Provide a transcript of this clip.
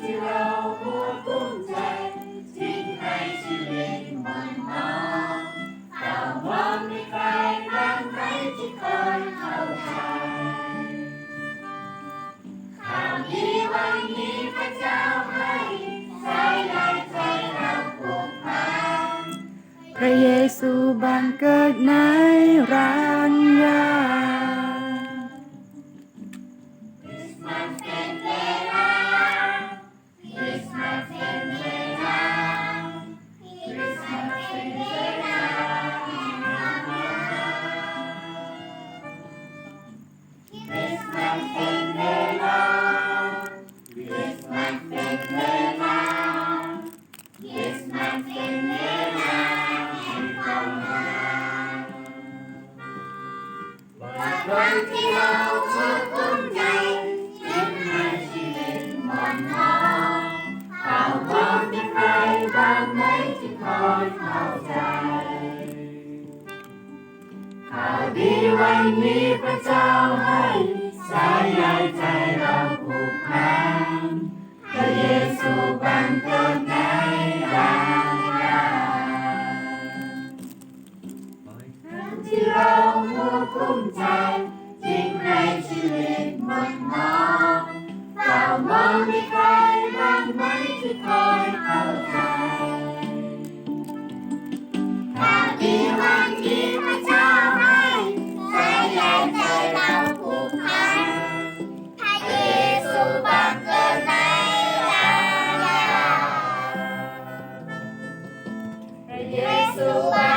ที่เรามัวกุ้มใจ ทิ้งให้ชีวิตมันมองเรามองไม่ใครบ้างไหมที่คอยเข้าใจข่าวดีวันนี้พระเจ้าให้ใจใหญ่ใจเราผูกพันพระเยซูบังเกิดในรัญญา เป็นเวลาคริสต์มาสเป็นเวลาคริสต์มาสเป็นเวลาแห่งความรักวันที่เราทุกข์กุ้มใจทิ้งให้ชีวิตหมอนมองเรามองที่ใครบ้างไหมที่คอยเข้าใจข่าวดีวันนี้พระเจ้าให้ สายใจเราผูกพันพระเยซูบังเกิดในเราทั้งที่เราหัวกุ้มใจจริงในชีวิตมันมองเฝ้ามองมีใครบ้างไหมที่คอยเข้าใจ So